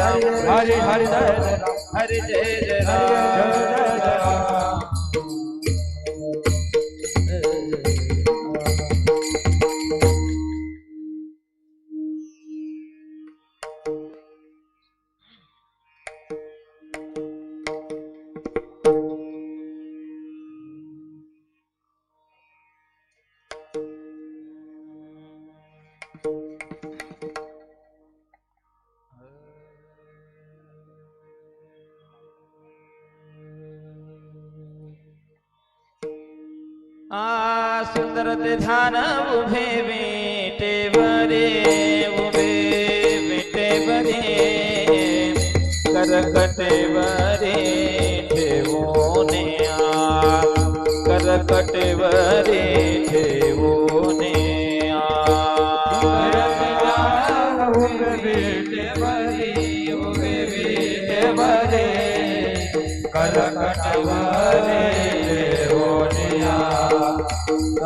राम हरे हरे जय जय राम हरे जय जय राम जय जय राम आ सुंदर ध्यान उभे बेटे बरे, उभे बेटे बरे। करकटे बरे ठेवो ने आ। करकटे बरे ठेवो बरे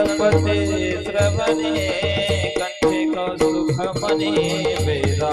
गणपते श्रवणे सुख कौसुखमणे वेदा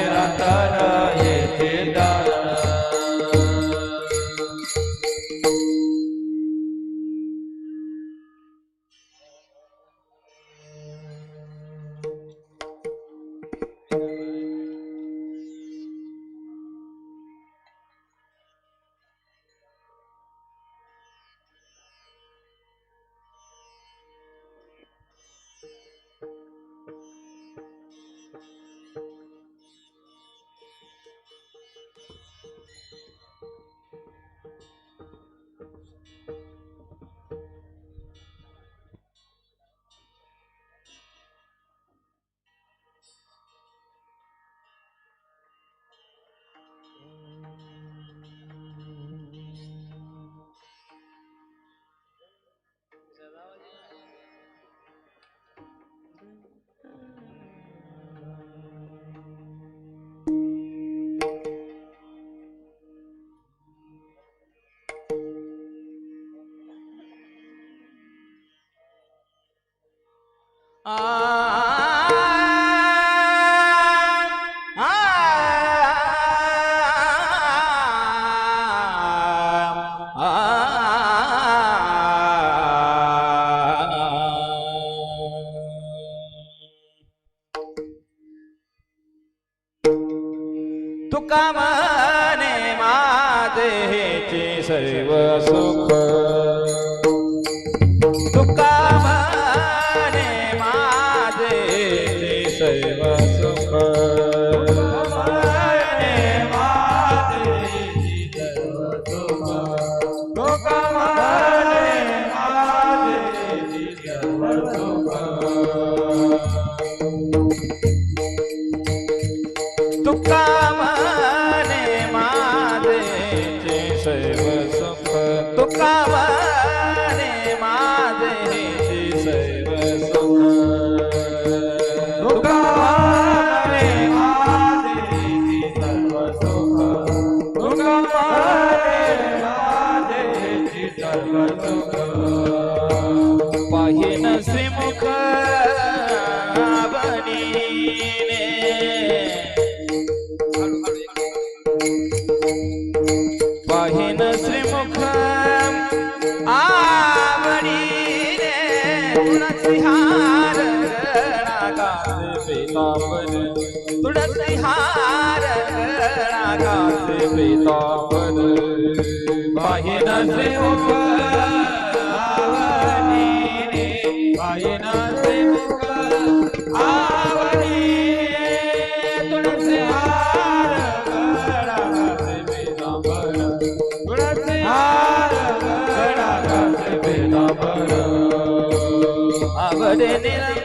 Oh God. बेताबर तुडत हार रागाचे बेताबर बाहिनाचे आवडीने बाहिनाचे आवडी तुडत हार रागाचे बेताबर तुडत हार रागाचे बेताबर आवडीने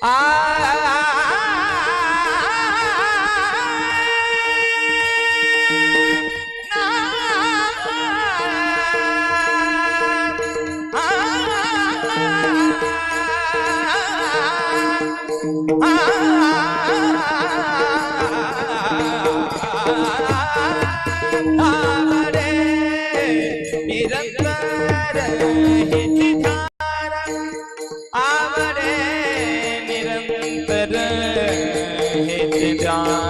I हेचे ध्यान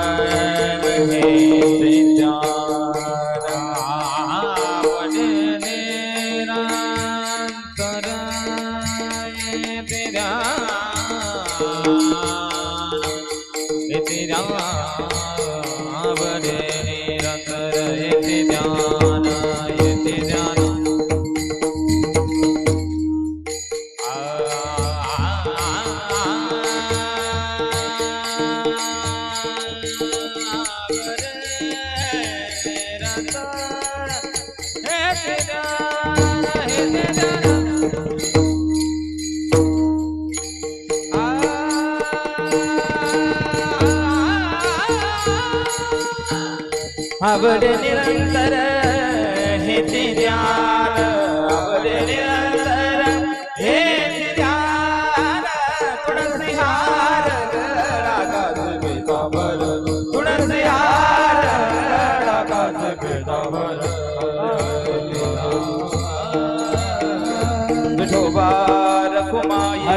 अवर निरंतर हे ते ज्ञान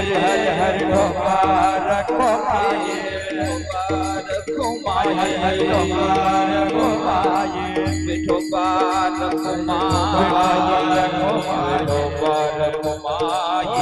हर Hari Hari ढोकार रखोमाये Rakhumai Hari Hari ढोकार रखोमाये Vithoba Rakhumai Vithoba Rakhumai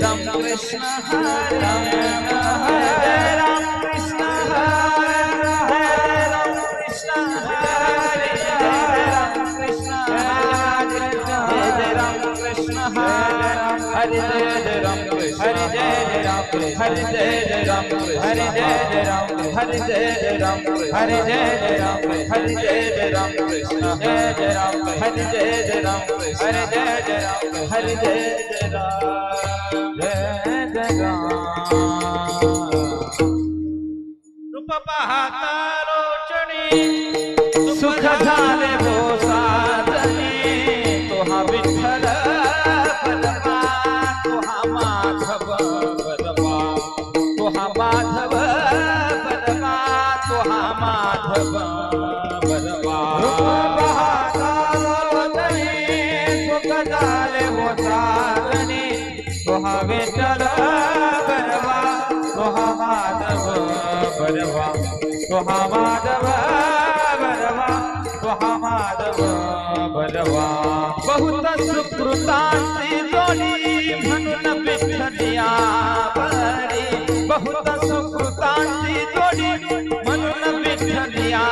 Ram Krishna Ram Ram Krishna Ram Ram Krishna Ram Ram Krishna Ram Ram Krishna Ram Ram Krishna Ram Ram Krishna Ram Ram Krishna Ram Ram Krishna. हर जय राम हरे जय जय राम हर जय जय राम हरे जय जय राम हर जय जय राम कृष्ण जय जय राम हर जय जय राम हरे जय राम हरे जय राम जय जय राम रूप पाहता रोचणी भरवा सुहा माधव भरवा सुहा माधव भरवा। बहुत सुकृता से मन भगन पिछलिया बहुत सुकृता से मन पिछलिया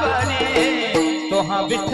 भरी तोहा बिठ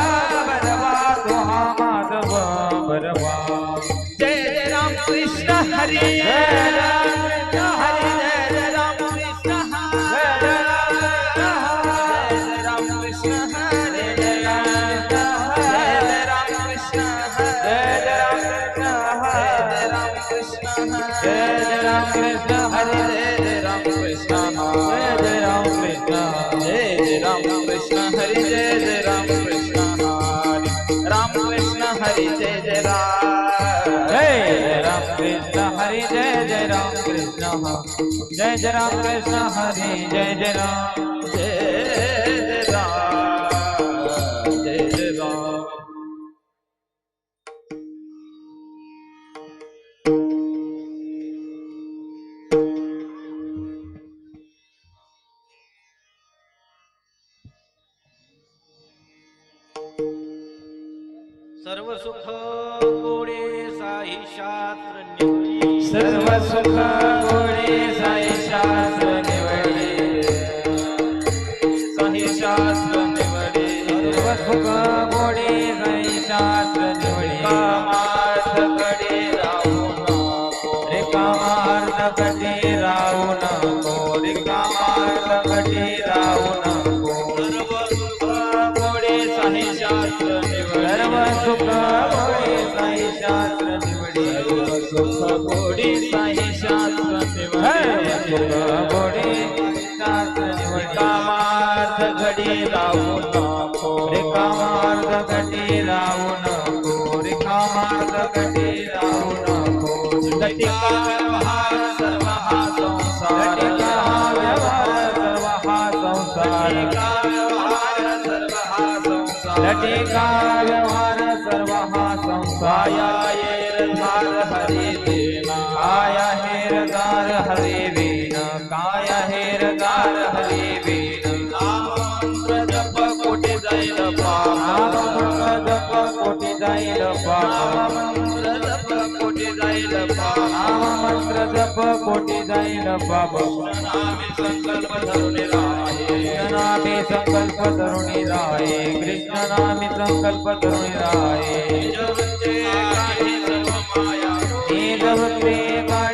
जय जय राम कृष्ण हरे, जय जय राम जय राम जय राम। सर्व सुख कोडे साहि शास्त्र निवडी સર્વ સુખ ગુણે साई शास्त्र निवडे कामार्थ घडी राहू नको रिकामार्थ घटी राहू नको रिकामार्थ घटी राहू नको लटिका व्यवहार सर्व हा संसार लटिका व्यवहार सर्व हा संसार लटिका व्यवहार सर्व हा संसार लटिका व्यवहार सर्व हा संसार. धार हरी देना काया हेरदार हरे वीण। काया हेरदार हरे वीण। नाम मंत्र जप कोटी जाईल पाप। नाम जप कोटी जाईल पाप। नाम मंत्र जप कोटी जाईल पाप। नाम मंत्र जप कोटी जाईल पाप। नामी संकल्प धरून राहे नामी संकल्प तरुणी राये। कृष्ण नामी संकल्प तरुणी राये। निज जब प्रेमा